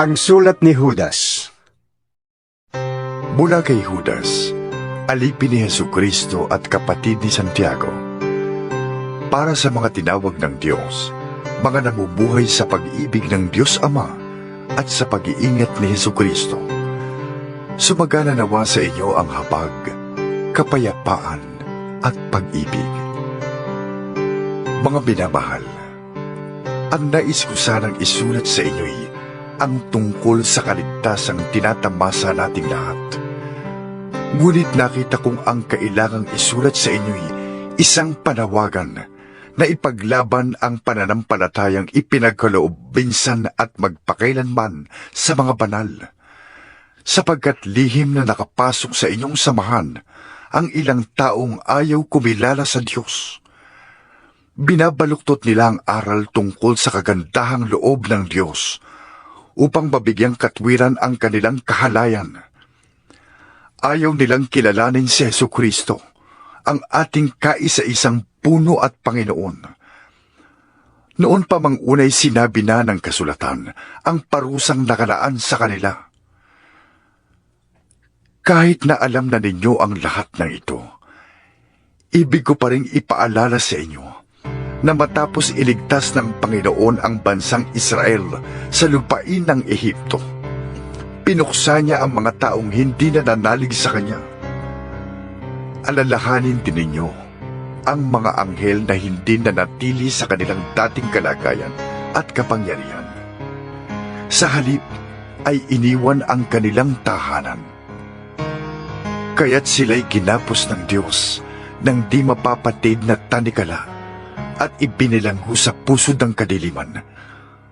Ang sulat ni Judas. Mula kay Judas, alipin ni Heso Kristo at kapatid ni Santiago. Para sa mga tinawag ng Diyos, mga namubuhay sa pag-ibig ng Diyos Ama at sa pag-iingat ni Heso Kristo. Sumagana nawa sa inyo ang habag, kapayapaan at pag-ibig. Mga binamahal, ang nais ko sanang isulat sa inyo'y ang tungkol sa kaligtasang tinatamasa nating lahat. Ngunit nakita kong ang kailangang isulat sa inyo'y isang panawagan na ipaglaban ang pananampalatayang ipinagkaloob minsan at magpakailanman sa mga banal. Sapagkat lihim na nakapasok sa inyong samahan ang ilang taong ayaw kumilala sa Diyos. Binabaluktot nila ang aral tungkol sa kagandahang loob ng Diyos upang mabigyang katwiran ang kanilang kahalayan. Ayaw nilang kilalanin si Yesu Kristo, ang ating kaisa-isang puno at Panginoon. Noon pa mang unay sinabi na ng kasulatan ang parusang nakalaan sa kanila. Kahit na alam na ninyo ang lahat ng ito, ibig ko pa rin ipaalala sa inyo na matapos iligtas ng Panginoon ang bansang Israel sa lupain ng Ehipto, pinuksa niya ang mga taong hindi nananalig sa Kanya. Alalahanin din ninyo ang mga anghel na hindi nanatili sa kanilang dating kalagayan at kapangyarihan. Sa halip ay iniwan ang kanilang tahanan. Kaya't sila'y ginapos ng Diyos ng di mapapatid na tanikala at ibinilangho sa puso ng kadiliman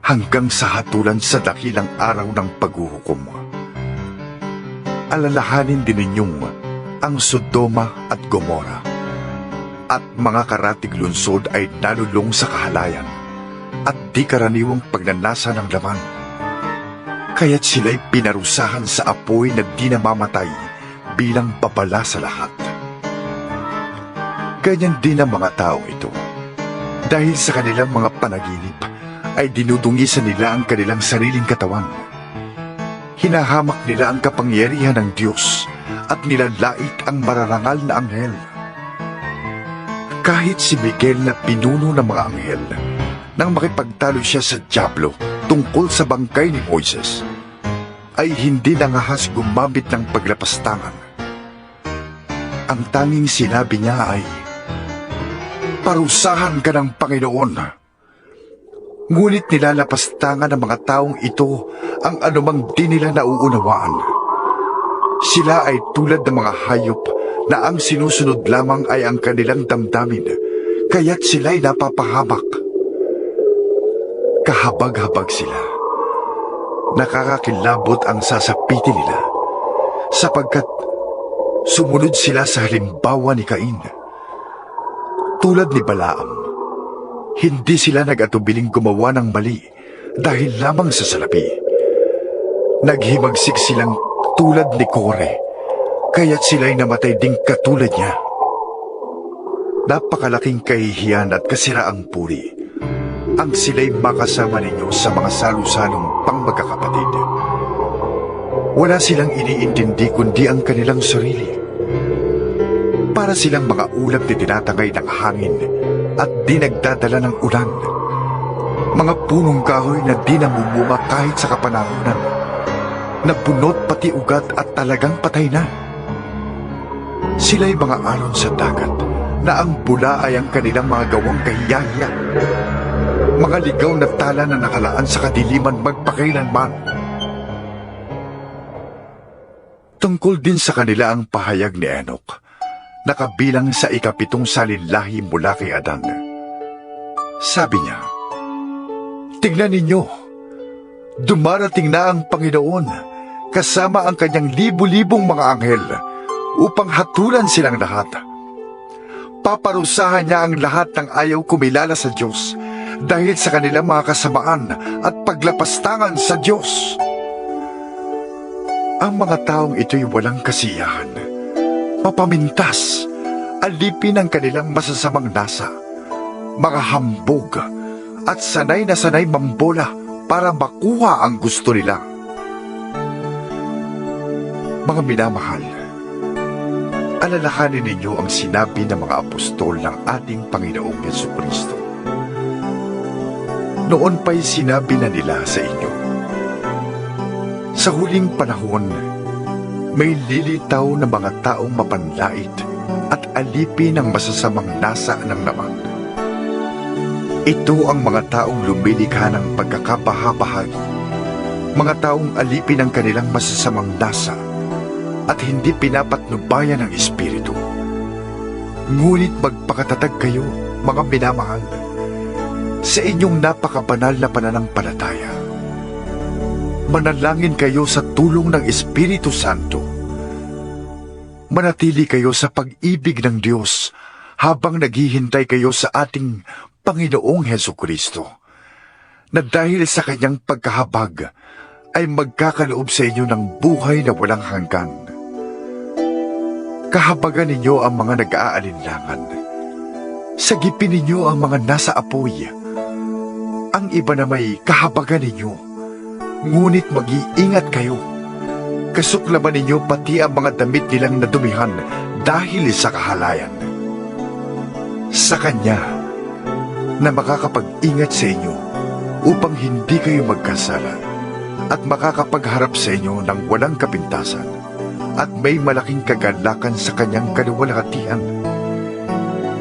hanggang sa hatulan sa dakilang araw ng paghuhukom. Alalahanin din ninyong ang Sodoma at Gomora at mga karatig lungsod ay nalulong sa kahalayan at di karaniwang pagnanasa ng laman. Kaya't sila'y pinarusahan sa apoy na di namamatay bilang babala sa lahat. Ganyan din ang mga tao ito. Dahil sa kanilang mga panaginip, ay dinudungisan nila ang kanilang sariling katawan. Hinahamak nila ang kapangyarihan ng Diyos at nilalait ang mararangal na anghel. Kahit si Miguel na pinuno ng mga anghel, nang makipagtalo siya sa Diablo tungkol sa bangkay ni Moises, ay hindi nangahas gumamit ng paglapastangan. Ang tanging sinabi niya ay, parusahan ka ng Panginoon. Ngunit nilalapastangan ng mga taong ito ang anumang di nila nauunawaan. Sila ay tulad ng mga hayop na ang sinusunod lamang ay ang kanilang damdamin, kaya't sila'y napapahamak. Kahabag-habag sila. Nakakakilabot ang sasapitin nila, sapagkat sumunod sila sa halimbawa ni Cain. Tulad ni Balaam, hindi sila nag-atubiling gumawa ng mali dahil lamang sa salapi. Naghimagsik silang tulad ni Kore, kaya't sila'y namatay ding katulad niya. Napakalaking kahihiyan at kasiraang puri ang sila'y makasama ninyo sa mga salusalong pangmagkakapatid. Wala silang iniintindi kundi ang kanilang sarili para silang mga ulap na tinatangay ng hangin at di nagdadala ng ulan. Mga punong kahoy na di namumunga kahit sa kapanahonan. Napunot pati ugat at talagang patay na. Sila'y mga alon sa dagat na ang bula ay ang kanilang mga gawang kahiyahiya. Mga ligaw na tala na nakalaan sa kadiliman magpakailanman. Tungkol din sa kanila ang pahayag ni Enoch nakabilang sa ikapitong salinlahi mula kay Adan. Sabi niya, Tingnan ninyo, dumarating na ang Panginoon kasama ang kanyang libu-libong mga anghel upang hatulan silang lahat. Paparusahan niya ang lahat ng ayaw kumilala sa Diyos dahil sa kanilang mga kasamaan at paglapastangan sa Diyos. Ang mga taong ito'y walang kasiyahan mapamintas, alipin ang kanilang masasamang nasa, mga hambog, at sanay na sanay mambola para makuha ang gusto nila. Mga minamahal, alalahanin ninyo ang sinabi ng mga apostol ng ating Panginoong Yesu Kristo. Noon pa'y sinabi na nila sa inyo, Sa huling panahon, may lilitaw na mga taong mapanlait at alipin ng masasamang nasa ng laman. Ito ang mga taong lumilikha ng pagkakabahabahagi, mga taong alipin ng kanilang masasamang nasa at hindi pinapatnubayan ng Espiritu. Ngunit magpakatatag kayo, mga minamahal, sa inyong napakabanal na pananampalataya. Manalangin kayo sa tulong ng Espiritu Santo. Manatili kayo sa pag-ibig ng Diyos habang naghihintay kayo sa ating Panginoong Heso Kristo na dahil sa kanyang pagkahabag ay magkakaloob sa inyo ng buhay na walang hanggan. Kahabagan ninyo ang mga nag-aalinlangan. Sagipin ninyo ang mga nasa apoy. Ang iba na may kahabagan ninyo. Ngunit mag-iingat kayo. Kasuklaman ninyo pati ang mga damit nilang nadumihan dahil sa kahalayan. Sa Kanya na makakapag-ingat sa inyo upang hindi kayo magkasala at makakapagharap sa inyo ng walang kapintasan at may malaking kagalakan sa kanyang kaluwalhatian.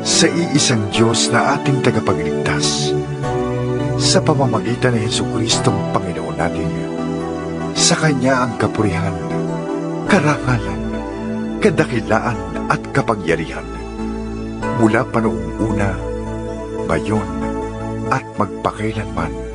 Sa iisang Diyos na ating tagapagligtas, sa pamamagitan ni Heso Kristong Panginoon natin, sa Kanya ang kapurihan, karangalan, kadakilaan at kapangyarihan, mula pa noong una, ngayon, at magpakailanman